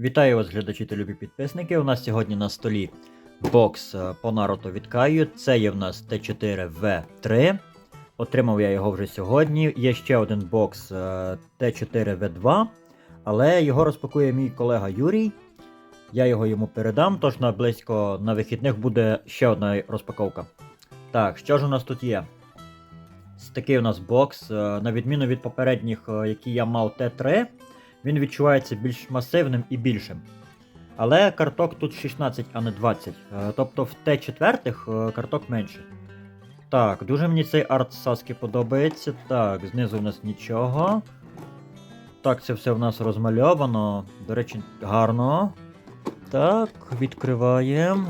Вітаю вас, глядачі та любі підписники. У нас сьогодні на столі бокс е, по Наруто від Каю. Це є в нас Т4В3. Отримав я його вже сьогодні. Є ще один бокс е, Т4В2, але його розпакує мій колега Юрій. Я його йому передам, тож на близько на вихідних буде ще одна розпаковка. Так, що ж у нас тут є? Такий у нас бокс. е, На відміну від попередніх, які я мав Т3, він відчувається більш масивним і більшим. Але карток тут 16, а не 20. Е, Тобто в Т4 е, карток менше. Так, дуже мені цей арт Саски подобається. Так, знизу у нас нічого. Так, це все в нас розмальовано. До речі, гарно. Так, відкриваємо.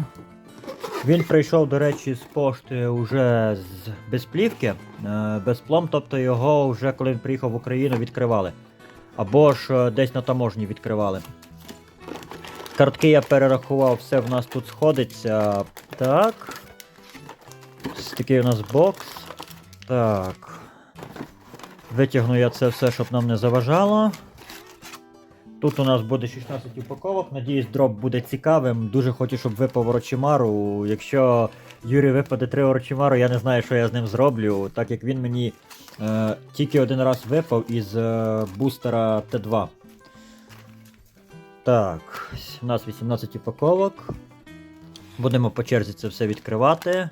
Він прийшов, до речі, з пошти вже з без плівки, е, без плом, тобто його вже коли він приїхав в Україну, відкривали. Або ж е, десь на таможні відкривали. Картки я перерахував, все в нас тут сходиться. Так. Ось такий у нас бокс. Так. Витягну я це все, щоб нам не заважало. Тут у нас буде 16 упаковок. Надіюсь, дроп буде цікавим. Дуже хочу, щоб випав Орочимару. Якщо Юрій випаде 3 Орочимару, я не знаю, що я з ним зроблю, так як він мені е, тільки один раз випав із е, бустера Т2. Так, у нас 18 упаковок. Будемо по черзі це все відкривати.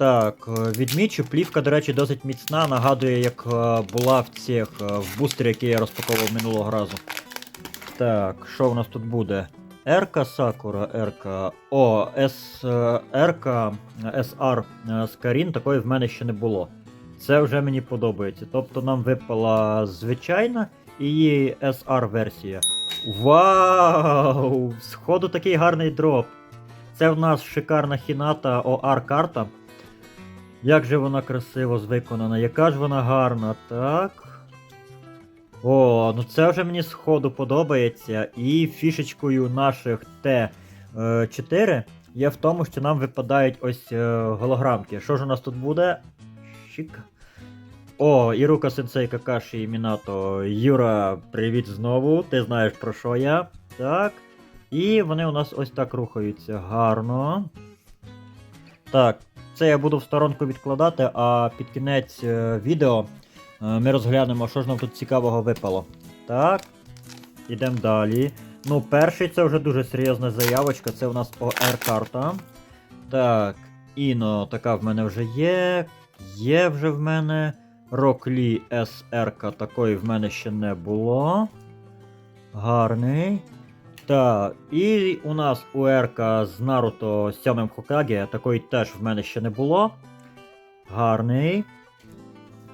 Так, е, відмічу, плівка, до речі, досить міцна. Нагадує, як е, була в цих е, в бустері, який я розпаковував минулого разу. Так, що в нас тут буде? Ерка Сакура, Ерка. О, С, Ерка SR е, Скарін, такої в мене ще не було. Це вже мені подобається. Тобто нам випала звичайна і її SR-версія. Вау! Сходу такий гарний дроп. Це в нас шикарна хіната OR карта. Як же вона красиво виконана, яка ж вона гарна, так. О, ну це вже мені сходу подобається. І фішечкою наших Т4 є в тому, що нам випадають ось е, голограмки. Що ж у нас тут буде? Щик. О, Ірука Сенсей Какаші і Мінато. Юра, привіт знову. Ти знаєш про що я. Так. І вони у нас ось так рухаються. Гарно. Так, це я буду в сторонку відкладати, а під кінець е, відео е, ми розглянемо, що ж нам тут цікавого випало. Так. Ідемо далі. Ну, перший це вже дуже серйозна заявочка, це у нас ОР-карта. Так, Іно, така в мене вже є. Є вже в мене. Роклі СР, такої в мене ще не було. Гарний. Так, і у нас УРК з Наруто з сьомим Хокаге, такої теж в мене ще не було. Гарний.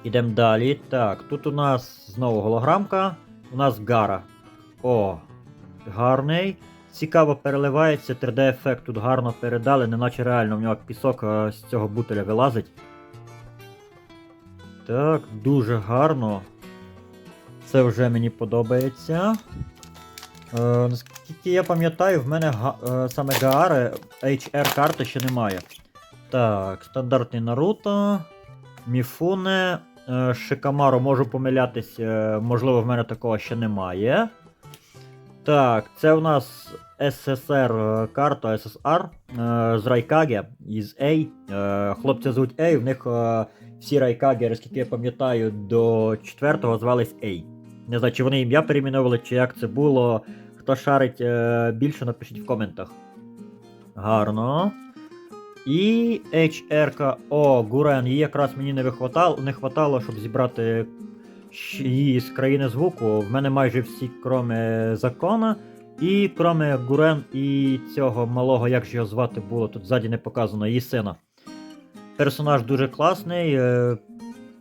Ідемо далі. Так, тут у нас знову голограмка. У нас Гара. О, гарний. Цікаво переливається, 3D-ефект тут гарно передали, неначе реально в нього пісок е, з цього бутеля вилазить. Так, дуже гарно. Це вже мені подобається. Е, наскільки я пам'ятаю, в мене га, е, саме Гаари HR карти ще немає. Так, стандартний Наруто, Міфуне, Шикамару можу помилятись, е, можливо, в мене такого ще немає. Так, це у нас СССР е, карта SSR е, з Райкаге із A. Е, хлопці звуть A, в них е, всі Райкаги, наскільки я пам'ятаю, до 4-го звались A. Не знаю, чи вони ім'я перейменовували, чи як це було. Хто шарить е, більше, напишіть в коментах. Гарно. І HR. Гурен, її якраз мені не вихватало, не хватало, щоб зібрати її з країни звуку. В мене майже всі, кроме закона. І кроме Гурен і цього малого, як же його звати було, тут ззаді не показано, її сина. Персонаж дуже класний. е,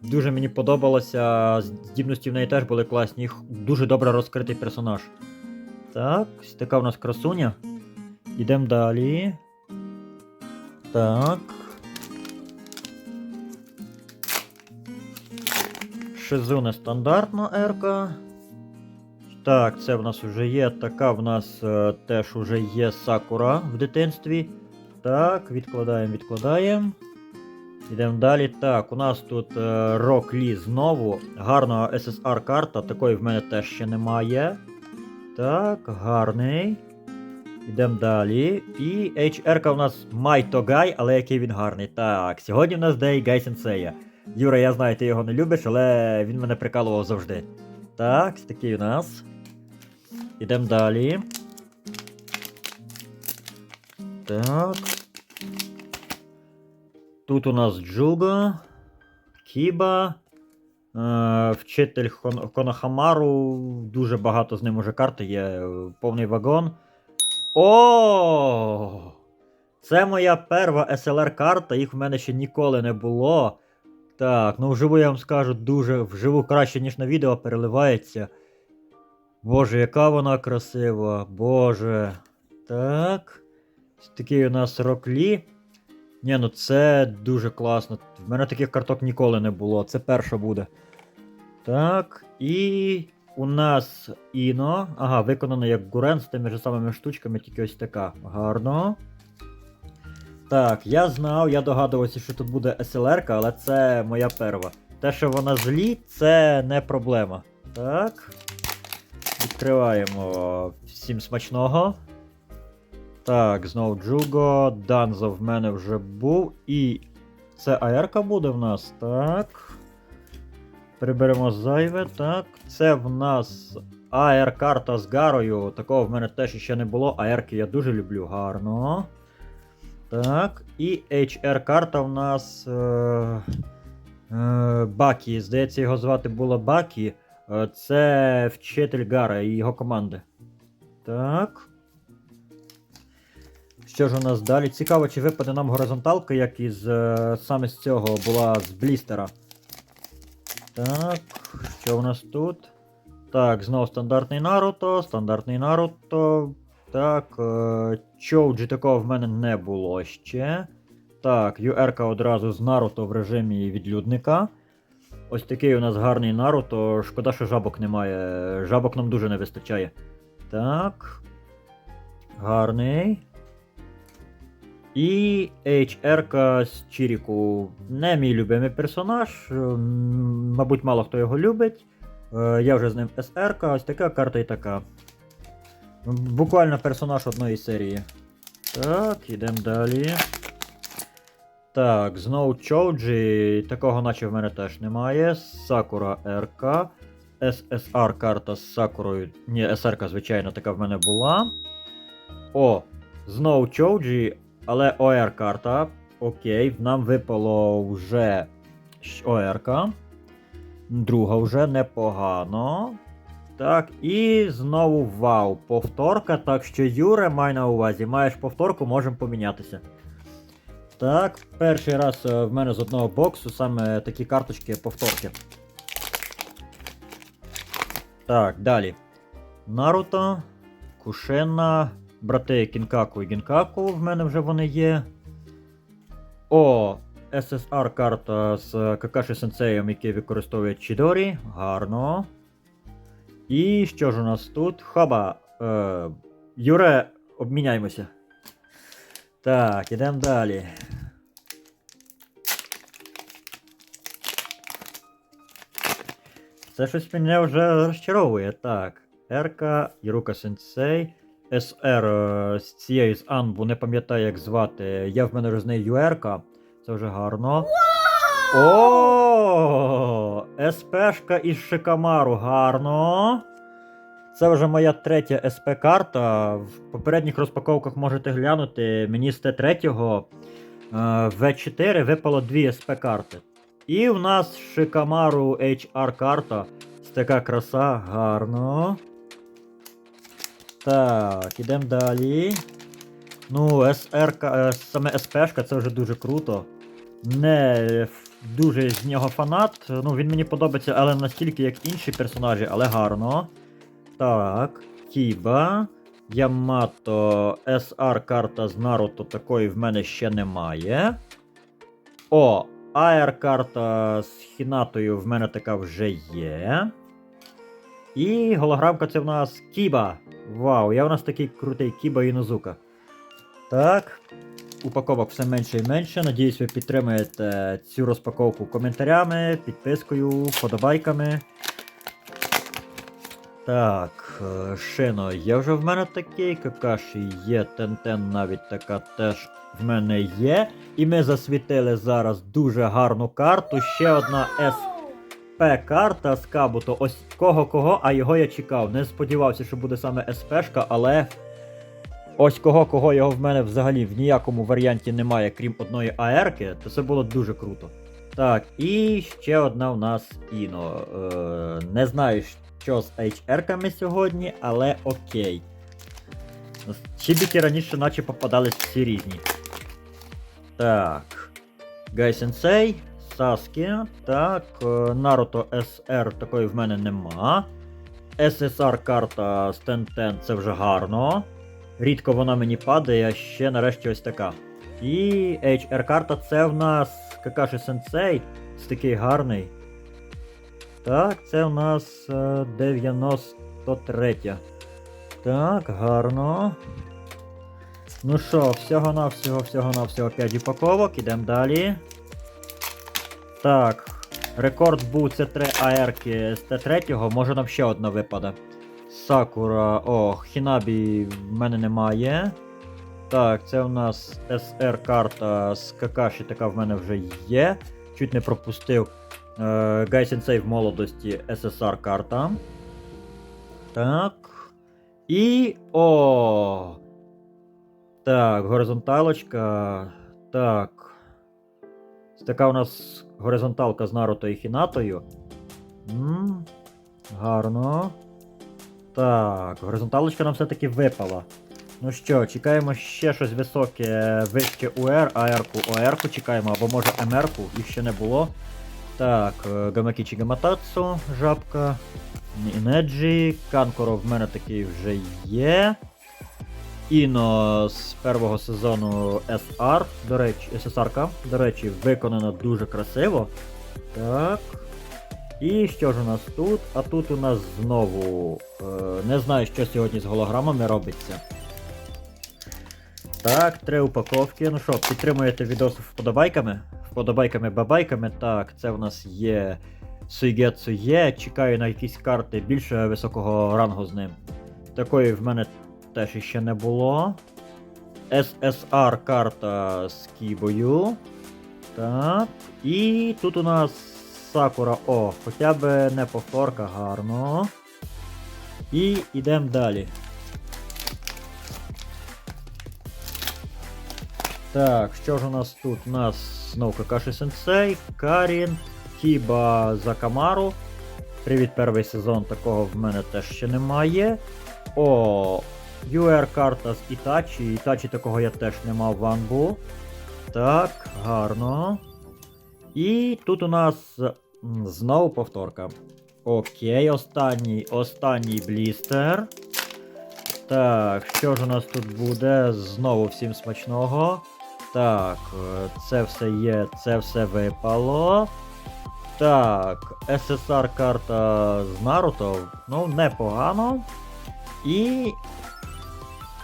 Дуже мені подобалося. Здібності в неї теж були класні. Дуже добре розкритий персонаж. Так, така в нас красуня. Ідемо далі. Так. Шизуне стандартна ерка. Так, це в нас вже є. Така в нас е, теж вже є Сакура в дитинстві. Так, відкладаємо, відкладаємо. Йдемо далі. Так, у нас тут е, Рок Лі знову. Гарна SSR карта, такої в мене теж ще немає. Так, гарний. Йдемо далі. І HR у нас Майто Гай, але який він гарний. Так, сьогодні в нас Day Гай Сенсея. Юра, я знаю, ти його не любиш, але він мене прикалував завжди. Так, такий у нас. Ідемо далі. Так. Тут у нас Джуго, Кіба, е, вчитель Конохамару. Дуже багато з ним уже карти є. е, Повний вагон. О! Це моя перша SLR карта, їх в мене ще ніколи не було. Так, ну вживу я вам скажу, дуже вживу краще, ніж на відео переливається. Боже, яка вона красива. Боже. Так. Такий у нас роклі. Ні, ну це дуже класно. В мене таких карток ніколи не було. Це перша буде. Так. І у нас Іно. Ага, виконано як Гурен з тими ж самими штучками, тільки ось така. Гарно. Так, я знав, я догадувався, що тут буде SLR, але це моя перва. Те, що вона злі, це не проблема. Так. Відкриваємо всім смачного. Так, знову Джуго. Данзо в мене вже був. І це АРК буде в нас. Так. Приберемо зайве. Так. Це в нас АР карта з Гарою. Такого в мене теж ще не було. АРки я дуже люблю. Гарно. Так. І HR карта в нас. Е... Е... Бакі. Здається, його звати було Бакі. Е, Це вчитель Гара і його команди. Так. Що ж у нас далі? Цікаво, чи випаде нам горизонталка, як із е, саме з цього була з блістера. Так, що у нас тут? Так, знову стандартний Наруто, стандартний Наруто. Так, е, Чоуджі такого в мене не було ще. Так, юерка одразу з Наруто в режимі відлюдника. Ось такий у нас гарний Наруто. Шкода, що жабок немає. Жабок нам дуже не вистачає. Так. Гарний. І HR з Чіріку. Не мій любимий персонаж. Мабуть, мало хто його любить. Е, Я вже з ним SR, ось така карта і така. Буквально персонаж одної серії. Так, ідемо далі. Так, знову Чоуджі. Такого наче в мене теж немає. Сакура РК. SSR карта з Сакурою. Ні, СРК, звичайно, така в мене була. О, знову Чоуджі, але ОР карта. Окей, нам випало вже ОР. Друга вже непогано. Так, і знову вау. Повторка. Так що, Юре, май на увазі, маєш повторку, можемо помінятися. Так, перший раз е, в мене з одного боксу саме такі карточки повторки. Так, далі. Наруто, Кушена, брати Кінкаку і Гінкаку в мене вже вони є. О, SSR карта з Какаші Сенсеєм, який використовує Чідорі. Гарно. І що ж у нас тут? Хаба. Е, Юре, обміняємося. Так, ідемо далі. Це щось мене вже розчаровує. Так. Ерка, Ірука Сенсей. СР е, з цією з Анбу не пам'ятаю, як звати. Я в мене з нею Юерка. Це вже гарно. О, СПшка із Шикамару, гарно. Це вже моя третя СП-карта. В попередніх розпаковках можете глянути. Мені з Т3 В4 випало дві СП-карти. І в нас Шикамару HR карта. Ось така краса, гарно. Так, ідемо далі. Ну, СР, е, саме СПшка це вже дуже круто. Не дуже з нього фанат. Ну, він мені подобається, але настільки, як інші персонажі, але гарно. Так, Кіба. Ямато SR карта з Наруто такої в мене ще немає. О, AR карта з Хінатою в мене така вже є. І голограмка це в нас Кіба. Вау, я у нас такий крутий Кіба Інозука. Так. Упаковок все менше і менше. Надіюсь, ви підтримуєте цю розпаковку коментарями, підпискою, вподобайками. Так. е, Шино є вже в мене такий, Какаші є, Тентен навіть така теж в мене є. І ми засвітили зараз дуже гарну карту. Ще одна СП-карта з Кабуто. Ось кого-кого, а його я чекав. Не сподівався, що буде саме СПшка, але. Ось кого кого його в мене взагалі в ніякому варіанті немає, крім одної АРки, то це було дуже круто. Так, і ще одна у нас Іно. Е, не знаю, що з HR-ками сьогодні, але окей. Чібіки раніше наче попадались всі різні. Так. Гай Сенсей, Саскі, так, е, Наруто SR такої в мене нема. SSR карта з Тентен це вже гарно. Рідко вона мені падає, ще нарешті ось така. І HR карта це в нас Какаші Сенсей. Це такий гарний. Так, це в нас е, 93. Так, гарно. Ну що, всього-навсього, всього-навсього 5 упаковок, ідемо далі. Так, рекорд був це 3 АРки з Т3, може нам ще одна випаде. Сакура. О, Хінабі в мене немає. Так, це у нас SR карта з Какаші, така в мене вже є. Чуть не пропустив. Е, Гай Сенсей в молодості SSR карта. Так. І. О! Так, горизонталочка. Так. Така у нас горизонталка з Наруто і Хінатою. М, Гарно. Так, горизонталочка нам все-таки випала. Ну що, чекаємо ще щось високе, вище УР, АР-ку, ОР-ку чекаємо, або може МР-ку, їх ще не було. Так, е, Гамакічі Гаматацу, жабка. Інеджі, Канкоро в мене такий вже є. Іно з першого сезону SR, до речі, SSR, до речі, виконано дуже красиво. Так. І що ж у нас тут? А тут у нас знову. Е, не знаю, що сьогодні з голограмами робиться. Так, три упаковки. Ну що, підтримуєте відос вподобайками? Вподобайками бабайками. Так, це в нас є Суйгетсу є. Чекаю на якісь карти більше високого рангу з ним. Такої в мене теж іще не було. SSR карта з Кібою. Так. І тут у нас Сакура. О, хоча б не повторка, гарно. І йдемо далі. Так, що ж у нас тут? У нас знову Какаші Сенсей, Карін, Кіба Закамару. Привіт, перший сезон, такого в мене теж ще немає. О, UR карта з Ітачі. Ітачі такого я теж не мав в Ангу. Так, гарно. І тут у нас знову повторка. Окей, останній, останній блістер. Так, що ж у нас тут буде? Знову всім смачного. Так, е, це все є, це все випало. Так, SSR карта з Наруто. Ну, непогано. І.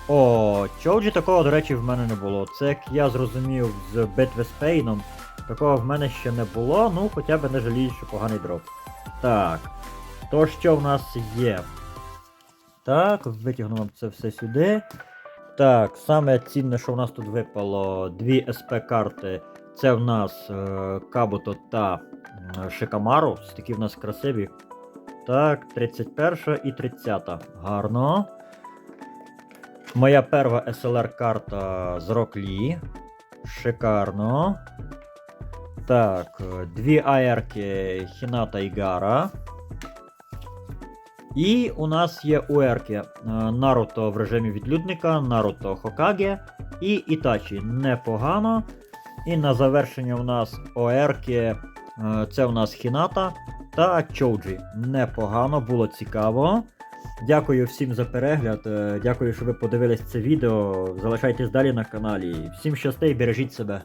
О, Чоуджі такого, до речі, в мене не було. Це як я зрозумів з битви з Пейном. Такого в мене ще не було, ну хоча б не жалію, що поганий дроп. Так. То що в нас є? Так, витягну вам це все сюди. Так, саме цінне, що в нас тут випало, дві СП-карти. Це в нас е, Кабуто та м, Шикамару. Такі в нас красиві. Так, 31 і 30. Гарно. Моя перша SLR-карта з Роклі. Шикарно. Так, дві АРки Хіната і Гара. І у нас є УРки е, Наруто в режимі відлюдника, Наруто Хокаге і Ітачі. Непогано. І на завершення у нас ОРки. е, Це у нас Хіната та Чоуджі. Непогано, було цікаво. Дякую всім за перегляд. е, Дякую, що ви подивились це відео. Залишайтесь далі на каналі. Всім щастей, бережіть себе.